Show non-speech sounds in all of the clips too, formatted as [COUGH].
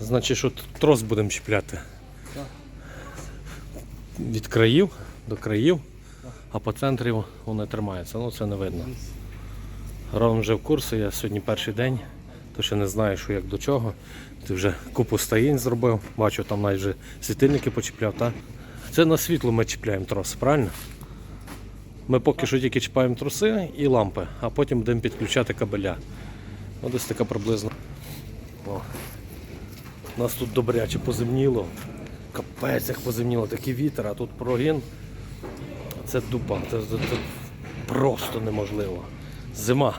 Значить, що трос будемо чіпляти. Від країв до країв, а по центрі воно тримається. Ну це не видно. Ровно вже в курсі, я сьогодні перший день, то ще не знаю, що як до чого. Ти вже купу стоїнь зробив, бачу, там навіть вже світильники почіпляв, так? Це на світло ми чіпляємо троси, правильно? Ми поки що тільки чіпаємо троси і лампи, а потім будемо підключати кабеля. Ось десь така приблизно. О. У нас тут добряче поземніло. Капець як поземніло, такий вітер, а тут прогін. Це дупа, це, це, це просто неможливо. Зима.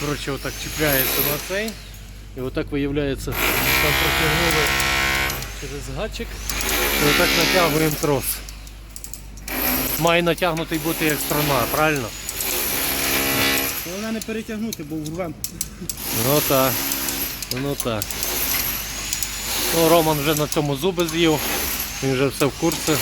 Коротше, отак чіпляється на цей. І отак виявляється, там протягнули через гачик. І отак натягуємо трос. Має натягнутий бути як струна, правильно? Головне не перетягнути, бо врвем. Ну так. Ну так. Ну, Роман вже на цьому зуби з'їв. Він вже все в курсі.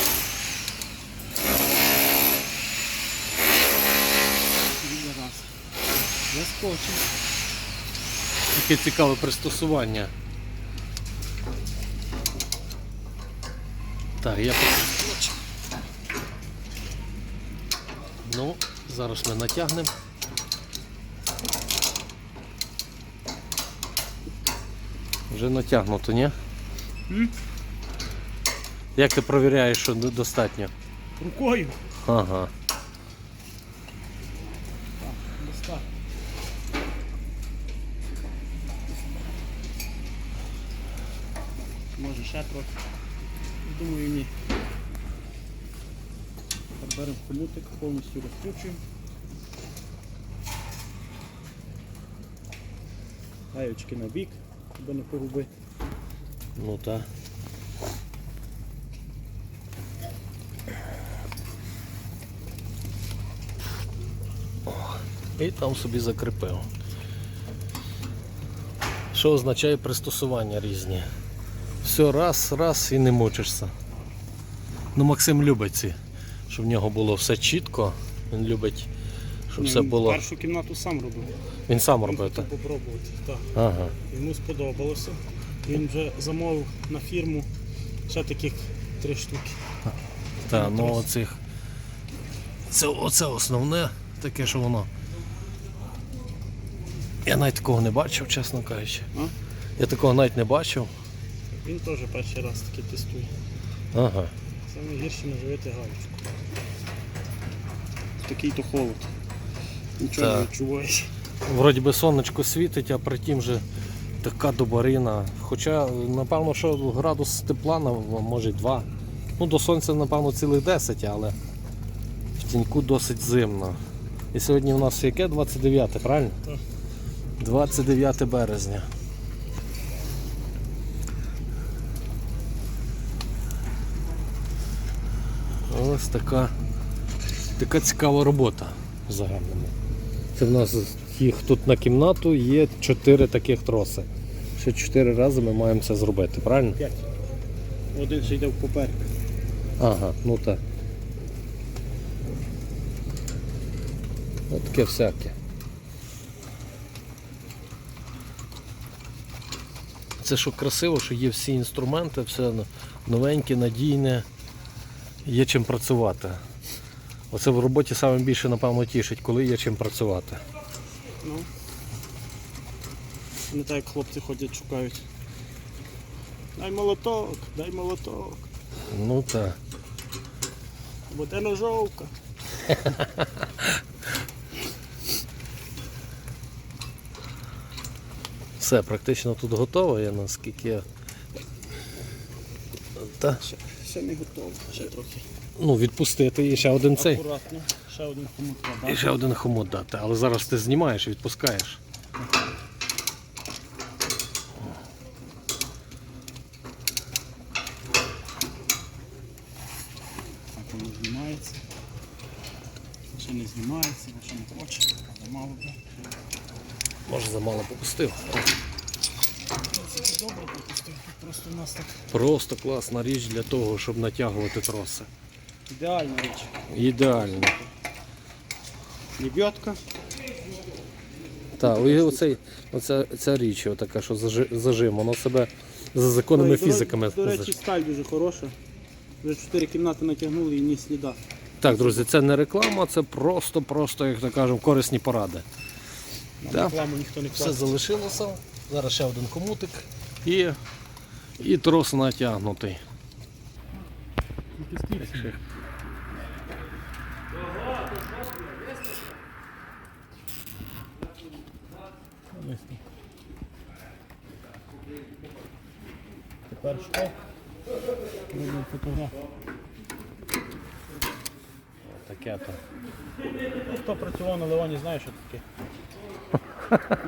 Таке цікаве пристосування. Так, я поки Ну, зараз ми натягнемо. Вже натягнуто, ні? М? Як ти перевіряєш, що достатньо? Рукою. Ага. Може ще трохи. Думаю, ні. Так, беремо хомутик, повністю розкручуємо. Гаючки на бік, щоб не погубити. Ну так. І там собі закріпив. Що означає пристосування різні? Все раз, раз і не мучишся. Ну Максим любить ці, щоб в нього було все чітко. Він любить, щоб все було. Першу кімнату сам робив. Він сам Він робив. хотів так? попробувати. Так. Ага. Йому сподобалося. Він вже замовив на фірму ще таких три штуки. Так, ну оцих. Це, оце основне, таке, що воно. Я навіть такого не бачив, чесно кажучи. А? Я такого навіть не бачив. Він теж перший раз таки тестує. Ага. Саме гірше наживити галочку. Такий то холод. Нічого не відчуваєш. Вроді би сонечко світить, а при тім же така добарина. Хоча, напевно, що градус тепла, може два. Ну, до сонця, напевно, цілих 10, але в тіньку досить зимно. І сьогодні у нас яке 29, правильно? Так. 29 березня. Ось така, така цікава робота в загальному. Це в нас їх тут на кімнату є 4 таких троси. Ще 4 рази ми маємо це зробити, правильно? П'ять. Один ще йде в поперек. Ага, ну так. Таке всяке. Це що красиво, що є всі інструменти, все новеньке, надійне, є чим працювати. Оце в роботі саме більше, напевно, тішить, коли є чим працювати. Ну. Не так як хлопці ходять, шукають. Дай молоток, дай молоток. Ну так. Бо де ножовка. [LAUGHS] Все, практично тут готово, я наскільки. я- Та, Ще, ще не готово. Ще трохи. Ну, відпустити і ще один цей. Акуратно. Ще один хомут І ще один хомут дати, але зараз ти знімаєш і відпускаєш. Так воно знімається. Ще не знімається, бо ще не хоче. Але мало би. Може замало попустив. Це добре пропустив. Просто у нас так Просто класна річ для того, щоб натягувати троси. Ідеальна річ. Ідеально. Лебедка. Так, і оцей, оця, ця річ, така, що зажи- зажим, воно себе за законними Ой, до- фізиками. До речі, сталь дуже хороша. Вже чотири кімнати натягнули і ні сліда. Так, друзі, це не реклама, це просто-просто, як то кажемо, корисні поради. Да. Рекламу ніхто не Все залишилося. Зараз ще один комутик і, і трос натягнутий. Тепер що? Робимо фотограф. Таке то. Хто працював на Леоні, знає, що таке.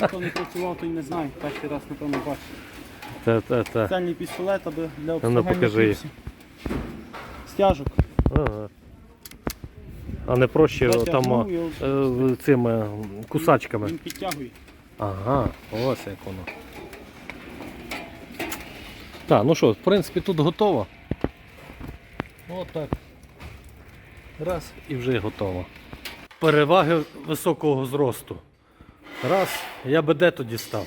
Хто не працював, той не знає. Перший раз, напевно, бачив. Та-та-та. Спеціальний пістолет, аби для ну, покажи. кліпсів. Стяжок. Ага. А не проще там Затягнув е, цими кусачками. Він підтягує. Ага, ось як воно. Так, ну що, в принципі, тут готово. Отак. Раз і вже готово. Переваги високого зросту. Раз, я би де тоді став.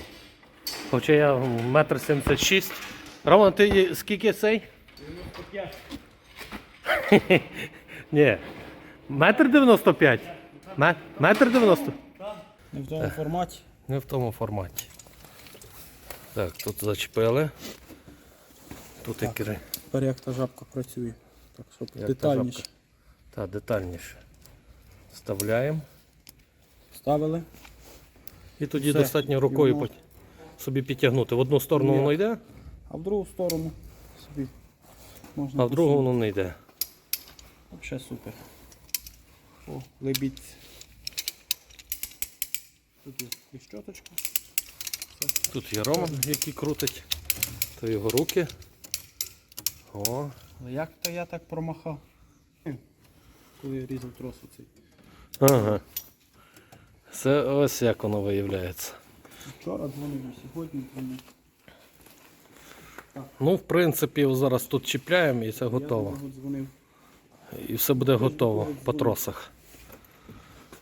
Хоча я метр сімдесят шість. Роман, ти скільки цей? [LAUGHS] Ні. Метр дев'яносто п'ять? Ме- Метр дев'яносто? Не в тому форматі. Не в тому форматі. Так, тут зачепили. Тут Так. ікри. Тепер як та жабка працює. Так, щоб Як та детальніше. жабка. Так, детальніше. Вставляємо. Ставили. І тоді Все. достатньо І рукою воно- пот- собі підтягнути. В одну сторону Ні. воно йде, А в другу сторону собі можна а в другу воно не йде. Взагалі супер. О, лебідь. Тут є і щоточка. Тут є Роман, який крутить. То його руки. О, Але як то я так промахав? Коли я різав трос оцей. ага. Це ось як воно виявляється. Вчора дзвонив, і сьогодні дзвонив. Ну, в принципі, зараз тут чіпляємо і це готово. Я дзвонив. І все буде готово по тросах.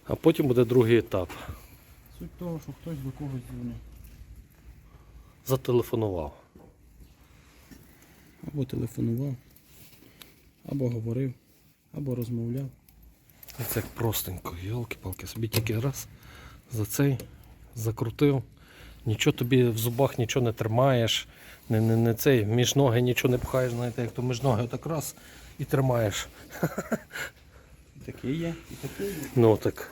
А потім буде другий етап. Суть того, що хтось до когось дзвонив. Зателефонував. Або телефонував, або говорив, або розмовляв. Це як простенько, йолки-палки, собі тільки раз за цей закрутив. Нічого тобі в зубах нічого не тримаєш, не, не, не цей, між ноги нічого не пхаєш, знаєте, як то між ноги отак раз і тримаєш. І таке є, і таке є. Ну так.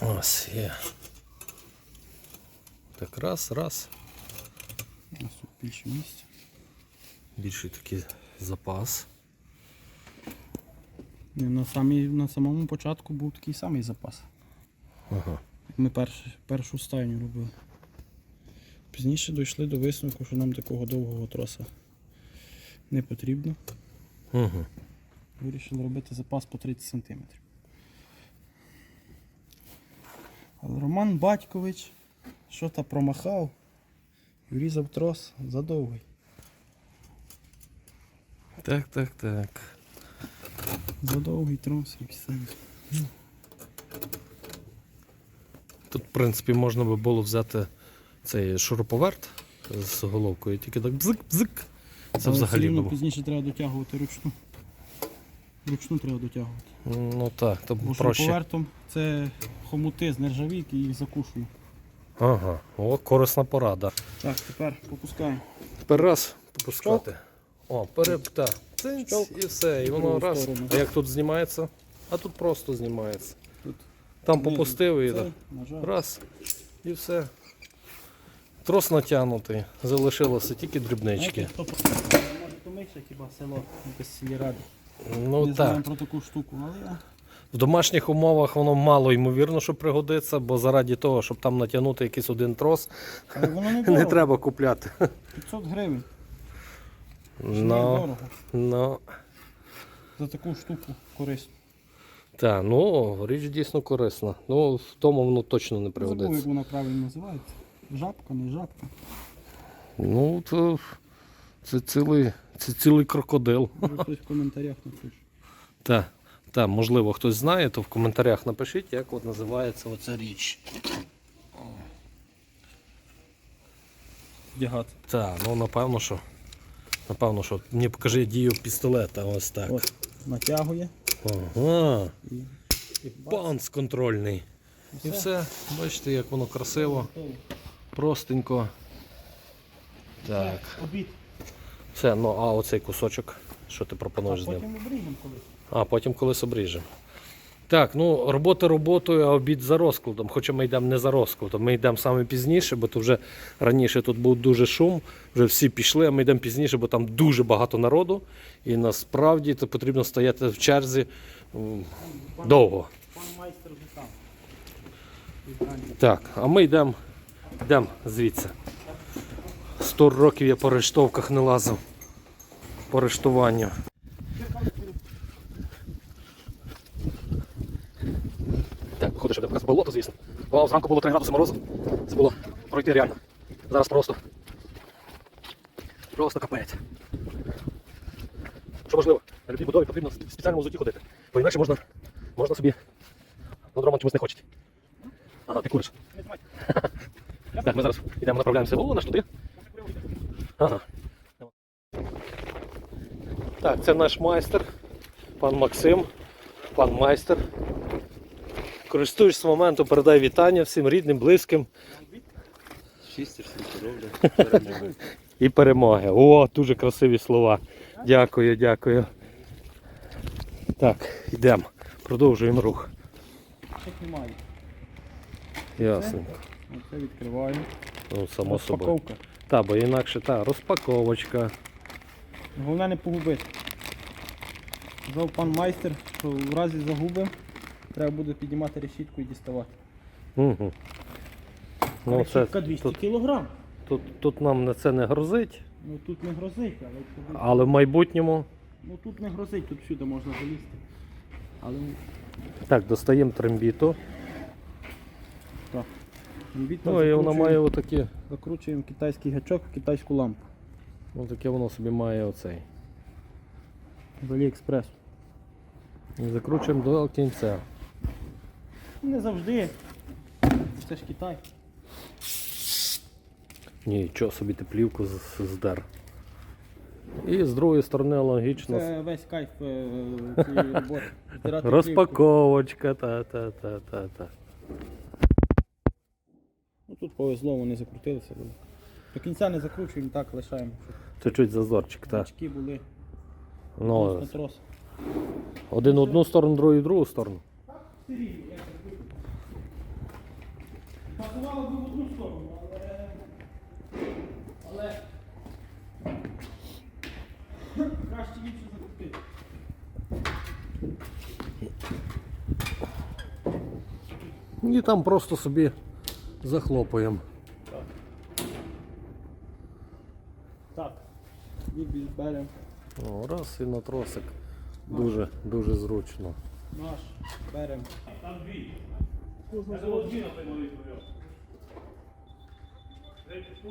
Ось є. Так раз, раз. У нас тут більше місця. Більший такий запас. На, самій, на самому початку був такий самий запас. Ага. Ми перш, першу стайню робили. Пізніше дійшли до висновку, що нам такого довгого троса не потрібно. Угу. Вирішили робити запас по 30 см. Але Роман Батькович що то промахав і врізав трос задовгий. Так, так, так. Задовгий трос і все. Тут, в принципі, можна би було взяти цей шуруповерт з головкою, тільки так бзик-бзик. Це Але взагалі було. пізніше треба дотягувати ручну. Ручну треба дотягувати. Ну так, то Бо проще. повертом це хомути з нержавійки і їх закушую. Ага, о, корисна порада. Так, тепер попускаємо. Тепер раз попускати. О, перепта. Цинць Щолк. і все. І воно Другу раз. сторону. А як тут знімається? А тут просто знімається. Тут Там попустив і так. нажав. Раз. І все. Трос натягнутий. Залишилося тільки дрібнички. Може хіба село, сільради. Ну не знаємо так. про таку штуку, але я В домашніх умовах воно мало ймовірно, що пригодиться, бо заради того, щоб там натягнути якийсь один трос, Але воно не [LAUGHS] не треба купляти. 500 гривень. Не Ну, дорого. ну, За таку штуку корисну. та, ну, річ дійсно корисна. Ну, в тому воно точно не Забув, як пригодиться. вона правильно називається. Жабка, не жабка. Ну, то це цілий, це цілий крокодил. Може хтось в коментарях напише. Та, Та, можливо, хтось знає, то в коментарях напишіть, як от називається оця річ. Вдягати. Так, ну напевно, що. Напевно, що. Мені покажи дію пістолета. Ось так. От, натягує Ага. і, і Банс контрольний. І все. Бачите, як воно красиво. Простенько. Так. Обід. Все, ну а оцей кусочок, що ти пропонуєш з ним? Потім обріжемо колись. А потім колись обріжемо. Так, ну робота роботою, а обід за розкладом. Хоча ми йдемо не за розкладом, ми йдемо саме пізніше, бо то вже раніше тут був дуже шум, вже всі пішли, а ми йдемо пізніше, бо там дуже багато народу. І насправді це потрібно стояти в черзі м, довго. Пан майстер вже там. Так, а ми йдемо йдемо звідси. Сто років я по рештовках не лазив. По рештуванню. Так, ходиш, де показ болото, звісно. Вау, зранку було 3 градуси морозу. Це було пройти реально. Зараз просто. Просто капець. Що важливо, на любій будові потрібно в спеціальному взутті ходити. Бо інакше можна, можна собі. Ну, Роман чомусь не хоче. Ага, ти куриш. Так, ми зараз йдемо, направляємося в наш туди. Ага. Так, це наш майстер, пан Максим, пан майстер. Користуючись моментом, передай вітання всім рідним, близьким всім здоров'я. [LAUGHS] і перемоги. О, дуже красиві слова. Дякую, дякую. Так, йдемо. Продовжуємо рух. Ясно. Оце відкриваю. Ну, само собою. Розпаковка. Та, бо інакше та, розпаковочка. Головне не погубити. Казав пан майстер, що в разі загуби треба буде піднімати решітку і діставати. Угу. Ну, це, Решітка 200 тут, кілограм. тут, тут нам на це не грозить, Ну тут не грозить, але але в майбутньому. ну тут не грозить, тут всюди можна залізти. Але Так, достаємо трембіту. Ну і вона має отакі. Закручуємо китайський гачок, китайську лампу Отаке воно собі має оцей. з Аліекспресу. І закручуємо до кінця. Не завжди. Це ж Китай. Ні, Нічого собі ти плівку з- здер. І з другої сторони логічно. Це весь кайф е, цієї роботи. [LAUGHS] Плівку. Розпаковочка, та, та, та, та, та. Ну тут повезло, вони закрутилися. бо До кінця не закручуємо, так лишаємо. Чуть-чуть зазорчик, та. Гачки були. Ну, трос на трос. один в одну сторону, другий в другу сторону. Пасувало би в одну сторону, але. Але. Краще інше закрутити. І там просто собі захлопуємо. Так. Вібіль беремо О, раз і на тросик. Дуже, дуже зручно. наш, беремо. Там дві.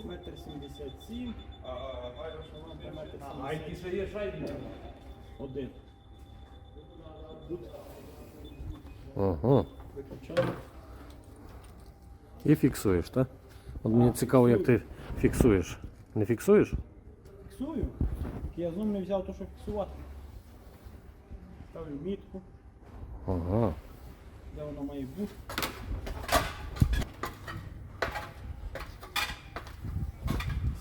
Метр сімдесят сім. А які ще є шайбі? Один. Ага. Виключаємо. І фіксуєш, так? От мені цікаво, як ти фіксуєш. Не фіксуєш? Фіксую. Я зум не взяв то, що фіксувати. Ставлю мітку, Ага. де вона має бути.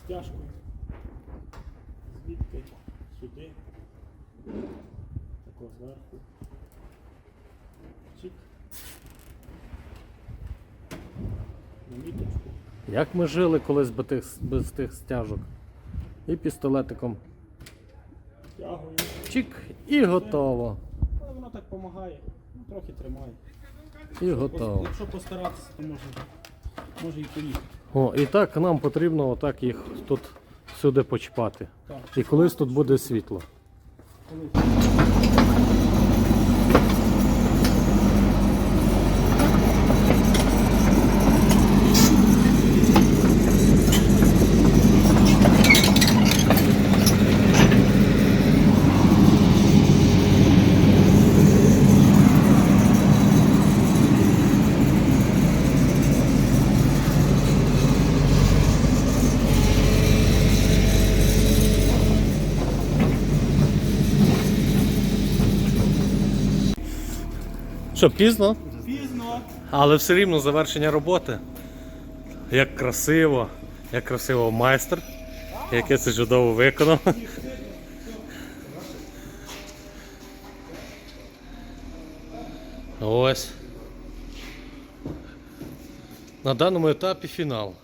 Стяжкою. Звідти сюди. Тако зверху. Чик. На міточку. Як ми жили колись без тих, без тих стяжок? І пістолетиком. Стягую. Чик, і готово. Але воно так допомагає. Ну, трохи тримає. І готово. Якщо постаратися, то може, може і поїхати. О, і так нам потрібно отак їх тут сюди почіпати. Так. І колись тут буде світло. Коли Що, пізно? Пізно. Але все рівно завершення роботи. Як красиво, як красиво майстер, яке це чудово виконав. Ось. На даному етапі фінал.